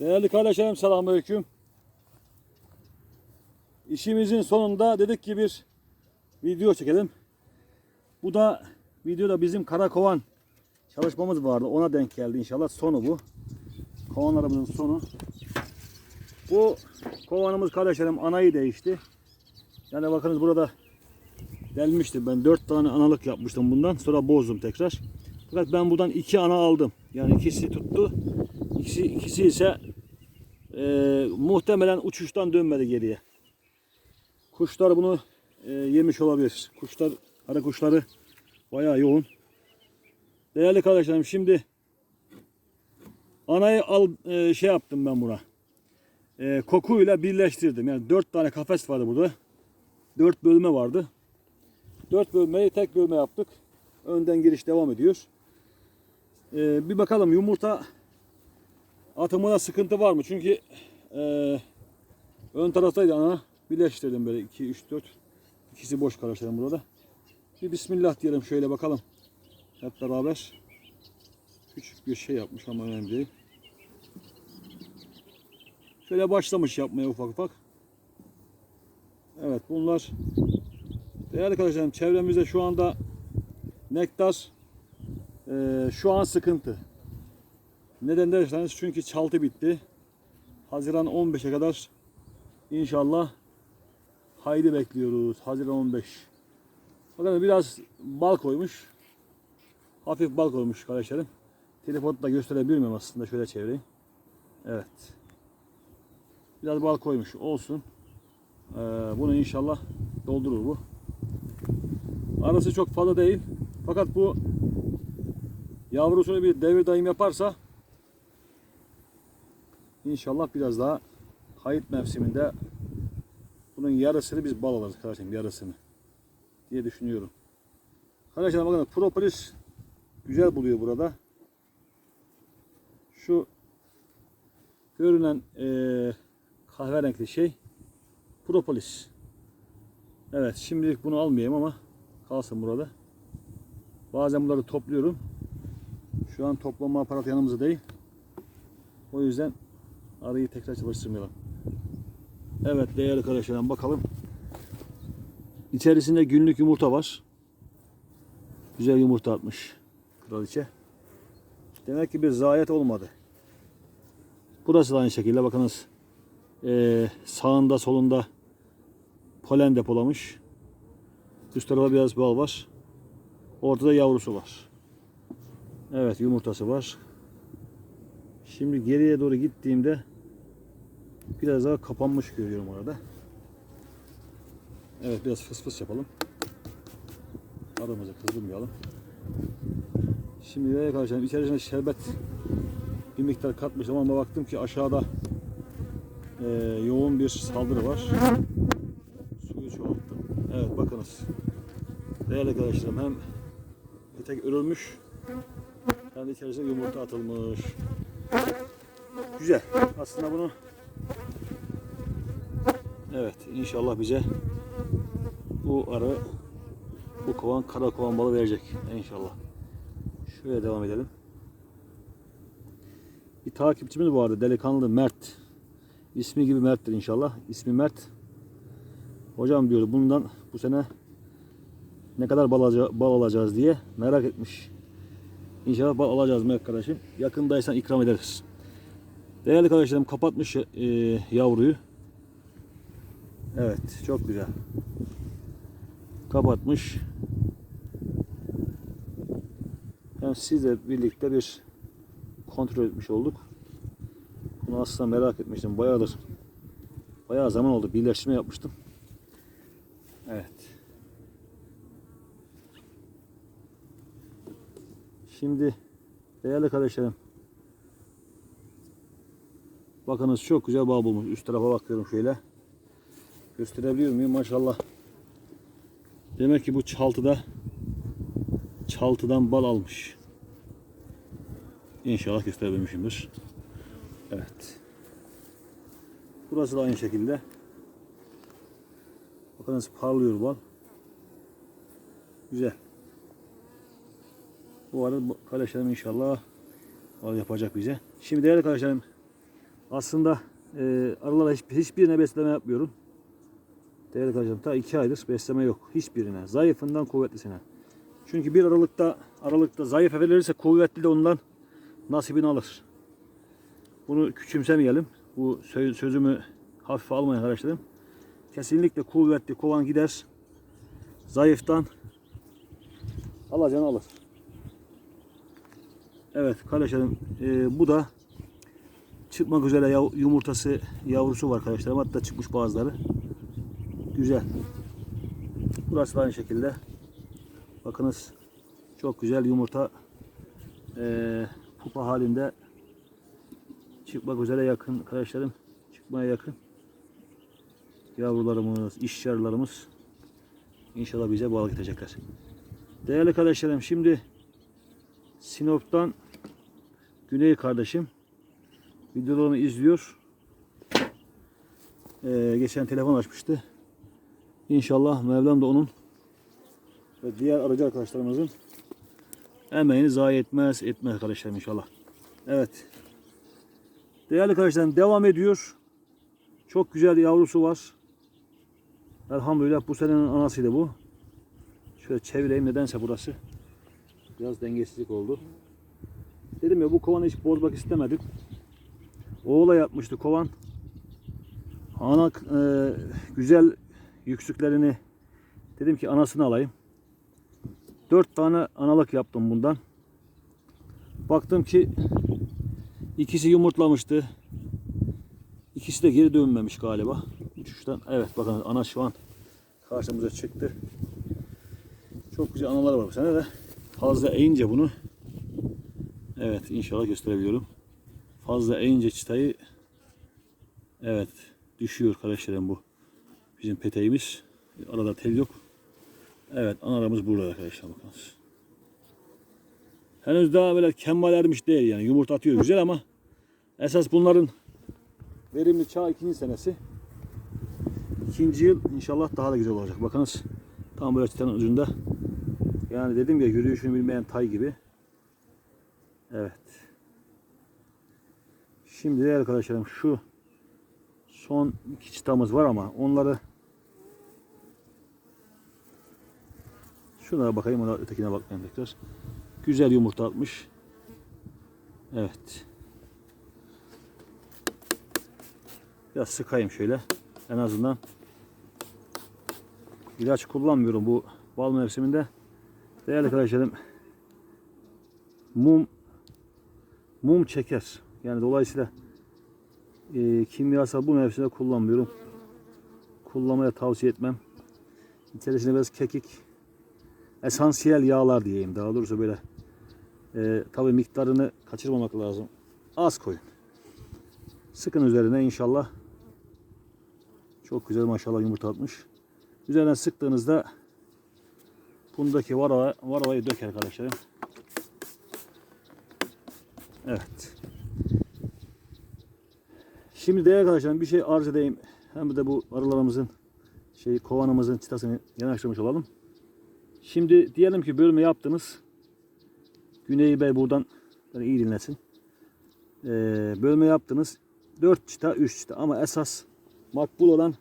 Değerli kardeşlerim selamünaleyküm. İşimizin sonunda dedik ki bir video çekelim. Bu da videoda bizim karakovan çalışmamız vardı. Ona denk geldi inşallah. Sonu bu. Kovanlarımızın sonu. Bu kovanımız kardeşlerim anayı değişti. Yani bakınız burada delmişti. Ben dört tane analık yapmıştım bundan. Sonra bozdum tekrar. Fakat ben buradan iki ana aldım. Yani ikisi tuttu. İkisi, ikisi ise e, muhtemelen uçuştan dönmedi geriye. Kuşlar bunu e, yemiş olabilir. Kuşlar, ara kuşları bayağı yoğun. Değerli kardeşlerim şimdi anayı al e, şey yaptım ben buna. E, kokuyla birleştirdim. Yani dört tane kafes vardı burada. Dört bölme vardı. Dört bölmeyi tek bölme yaptık. Önden giriş devam ediyor. E, bir bakalım yumurta atımına sıkıntı var mı? Çünkü e, ön taraftaydı ana. Birleştirdim böyle 2, 3, 4. İkisi boş kardeşlerim burada. Bir bismillah diyelim şöyle bakalım. Hep beraber. Küçük bir şey yapmış ama önemli değil. Şöyle başlamış yapmaya ufak ufak. Evet bunlar değerli arkadaşlarım çevremizde şu anda nektar e, şu an sıkıntı. Neden derseniz çünkü çaltı bitti. Haziran 15'e kadar inşallah haydi bekliyoruz. Haziran 15. Bakın biraz bal koymuş. Hafif bal koymuş kardeşlerim. Telefonda da gösterebilir aslında? Şöyle çevireyim. Evet. Biraz bal koymuş. Olsun. Ee, bunu inşallah doldurur bu. Arası çok fazla değil. Fakat bu yavrusunu bir devir daim yaparsa İnşallah biraz daha hayıt mevsiminde bunun yarısını biz bal alırız kardeşim yarısını diye düşünüyorum. Arkadaşlar bakın propolis güzel buluyor burada. Şu görünen eee kahverengi şey propolis. Evet şimdilik bunu almayayım ama kalsın burada. Bazen bunları topluyorum. Şu an toplama aparatı yanımızda değil. O yüzden Arayı tekrar çalıştırmayalım. Evet değerli arkadaşlarım bakalım. İçerisinde günlük yumurta var. Güzel yumurta atmış kraliçe. Demek ki bir zayiat olmadı. Burası da aynı şekilde bakınız. Ee, sağında solunda polen depolamış. Üst tarafa biraz bal var. Ortada yavrusu var. Evet yumurtası var. Şimdi geriye doğru gittiğimde biraz daha kapanmış görüyorum orada. Evet biraz fıs fıs yapalım. Aramızı kızdırmayalım. Şimdi nereye karşılayalım? İçerisine şerbet bir miktar katmıştım ama baktım ki aşağıda e, yoğun bir saldırı var. Suyu çoğalttım. Evet bakınız. Değerli arkadaşlarım hem petek örülmüş hem de içerisine yumurta atılmış. Güzel. Aslında bunu Evet inşallah bize bu arı bu kovan kara kovan balı verecek inşallah. Şöyle devam edelim. Bir takipçimiz vardı delikanlı Mert. İsmi gibi Mert'tir inşallah. İsmi Mert. Hocam diyor bundan bu sene ne kadar bal, alaca- bal alacağız diye merak etmiş. İnşallah bal alacağız Mert kardeşim. Yakındaysan ikram ederiz. Değerli kardeşlerim kapatmış e, yavruyu. Evet çok güzel. Kapatmış. Hem sizle birlikte bir kontrol etmiş olduk. Bunu aslında merak etmiştim. Bayağıdır. Bayağı zaman oldu. Birleştirme yapmıştım. Evet. Şimdi değerli kardeşlerim Bakınız çok güzel bağ bulmuş. Üst tarafa bakıyorum şöyle. Gösterebiliyor muyum? Maşallah. Demek ki bu çaltıda çaltıdan bal almış. İnşallah gösterebilmişimdir. Evet. Burası da aynı şekilde. Bakınız parlıyor bal. Güzel. Bu arada kardeşlerim inşallah bal yapacak bize. Şimdi değerli kardeşlerim Aslında e, arılara hiç, hiçbirine besleme yapmıyorum. Değerli arkadaşlarım ta iki aydır besleme yok. Hiçbirine. Zayıfından kuvvetlisine. Çünkü bir aralıkta aralıkta zayıf verilirse kuvvetli de ondan nasibini alır. Bunu küçümsemeyelim. Bu sö- sözümü hafife almayın arkadaşlarım. Kesinlikle kuvvetli kovan gider. Zayıftan alacağını alır. Evet kardeşlerim e, bu da çıkmak üzere yav- yumurtası yavrusu var arkadaşlarım. Hatta çıkmış bazıları. Güzel. Burası da aynı şekilde. Bakınız çok güzel yumurta e, pupa halinde çıkmak üzere yakın arkadaşlarım. Çıkmaya yakın. Yavrularımız, işyarlarımız inşallah bize balık gidecekler. Değerli kardeşlerim şimdi Sinop'tan Güney kardeşim videolarımı izliyor. Ee, geçen telefon açmıştı. İnşallah Mevlam da onun ve diğer aracı arkadaşlarımızın emeğini zayi etmez etmez arkadaşlarım inşallah. Evet. Değerli arkadaşlarım devam ediyor. Çok güzel yavrusu var. Elhamdülillah bu senenin anasıydı bu. Şöyle çevireyim nedense burası. Biraz dengesizlik oldu. Dedim ya bu kovanı hiç bozmak istemedim. Oğla yapmıştı kovan. Ana e, güzel yüksüklerini dedim ki anasını alayım. Dört tane analık yaptım bundan. Baktım ki ikisi yumurtlamıştı. İkisi de geri dönmemiş galiba. Uçuştan. Evet bakın ana şu an karşımıza çıktı. Çok güzel analar var bu sene de. Fazla eğince bunu Evet inşallah gösterebiliyorum. Fazla eğince çıtayı evet düşüyor kardeşlerim bu. Bizim peteğimiz. Arada tel yok. Evet analarımız burada arkadaşlar bakınız. Henüz daha böyle kemal ermiş değil yani yumurta atıyor güzel ama esas bunların verimli çağ ikinci senesi. İkinci yıl inşallah daha da güzel olacak. Bakınız tam böyle çıtanın ucunda. Yani dedim ya yürüyüşünü bilmeyen tay gibi. Evet. Şimdi değerli arkadaşlarım şu son iki çıtamız var ama onları şuna bakayım ona ötekine bakmayayım tekrar. Güzel yumurta atmış. Evet. Biraz sıkayım şöyle. En azından ilaç kullanmıyorum bu bal mevsiminde. Değerli arkadaşlarım mum mum çeker. Yani dolayısıyla e, kimyasal bu mevsimde kullanmıyorum. Kullanmaya tavsiye etmem. İçerisine biraz kekik, esansiyel yağlar diyeyim. Daha doğrusu böyle e, tabi miktarını kaçırmamak lazım. Az koyun. Sıkın üzerine inşallah. Çok güzel maşallah yumurta atmış. Üzerine sıktığınızda bundaki varava, varavayı döker arkadaşlarım. Evet. Şimdi değerli arkadaşlar bir şey arz edeyim. Hem de bu arılarımızın şey kovanımızın çıtasını yanaştırmış olalım. Şimdi diyelim ki bölme yaptınız. Güney Bey buradan beni iyi dinlesin. Ee, bölme yaptınız. 4 çıta 3 çıta ama esas makbul olan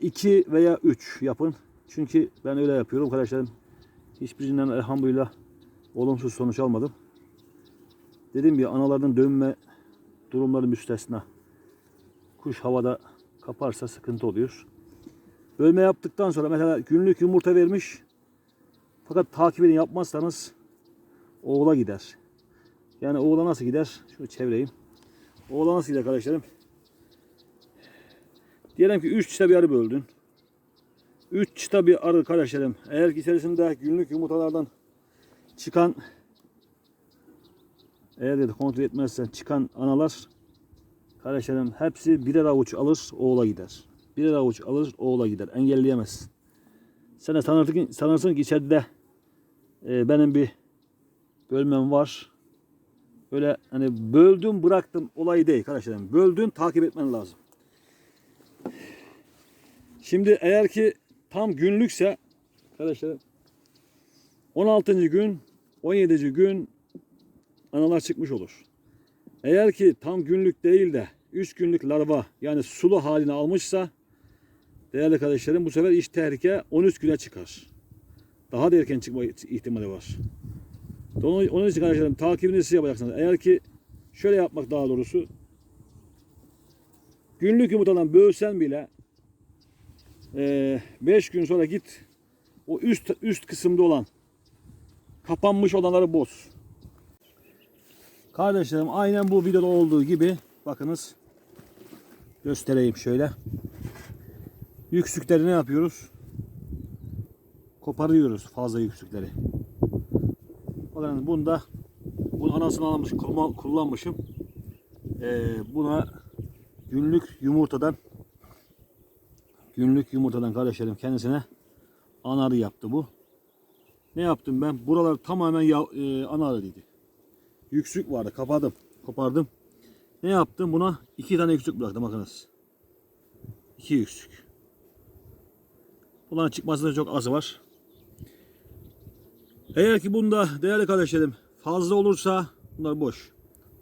2 veya 3 yapın. Çünkü ben öyle yapıyorum arkadaşlarım. Hiçbirinden elhamdülillah olumsuz sonuç almadım. Dediğim gibi analardan dönme durumları müstesna. Kuş havada kaparsa sıkıntı oluyor. Bölme yaptıktan sonra mesela günlük yumurta vermiş. Fakat takibini yapmazsanız oğula gider. Yani oğula nasıl gider? Şunu çevireyim. Oğula nasıl gider kardeşlerim? Diyelim ki 3 çıta bir arı böldün. 3 çıta bir arı kardeşlerim. Eğer ki içerisinde günlük yumurtalardan çıkan eğer de kontrol etmezsen çıkan analar kardeşlerim hepsi birer avuç alır oğula gider. Birer avuç alır oğula gider. Engelleyemezsin. Sen de sanırsın ki, sanırsın ki içeride e, benim bir bölmem var. Öyle hani böldüm bıraktım olayı değil kardeşlerim. Böldün takip etmen lazım. Şimdi eğer ki tam günlükse arkadaşlar 16. gün 17. gün analar çıkmış olur. Eğer ki tam günlük değil de 3 günlük larva yani sulu halini almışsa değerli kardeşlerim bu sefer iş tehlike 13 güne çıkar. Daha da erken çıkma ihtimali var. Onun, için kardeşlerim takibini siz yapacaksınız. Eğer ki şöyle yapmak daha doğrusu günlük yumurtadan bölsen bile 5 gün sonra git o üst üst kısımda olan kapanmış olanları boz. Kardeşlerim aynen bu videoda olduğu gibi bakınız göstereyim şöyle. Yüksükleri ne yapıyoruz? Koparıyoruz fazla yüksükleri. Bakın bunda bunun anasını almış kullan- kullanmışım. Ee, buna günlük yumurtadan günlük yumurtadan kardeşlerim kendisine anarı yaptı bu. Ne yaptım ben? Buralar tamamen ya, e, anarıydı. Yüksük vardı. Kapadım. Kopardım. Ne yaptım? Buna iki tane yüksük bıraktım bakınız. İki yüksük. Bunların çıkmasında çok az var. Eğer ki bunda değerli kardeşlerim fazla olursa bunlar boş.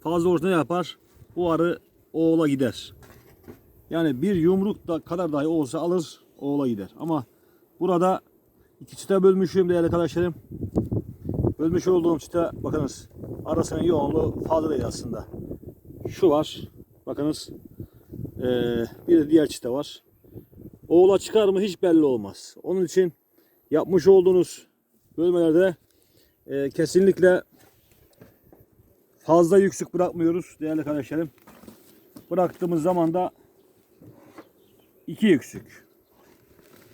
Fazla olursa ne yapar? Bu arı oğula gider. Yani bir yumruk da kadar dahi olsa alır oğula gider. Ama burada iki çıta bölmüşüm değerli arkadaşlarım. Bölmüş olduğum çıta bakınız arasının yoğunluğu fazla değil aslında. Şu var. Bakınız. Ee, bir de diğer çıta var. Oğula çıkar mı hiç belli olmaz. Onun için yapmış olduğunuz bölmelerde e, kesinlikle fazla yüksek bırakmıyoruz değerli kardeşlerim. Bıraktığımız zaman da iki yüksük.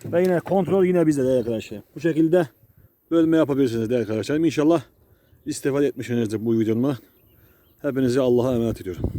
Ve yine kontrol yine bizde değerli arkadaşlar. Bu şekilde bölme yapabilirsiniz değerli arkadaşlarım. İnşallah istifade etmişsinizdir bu videomda. Hepinizi Allah'a emanet ediyorum.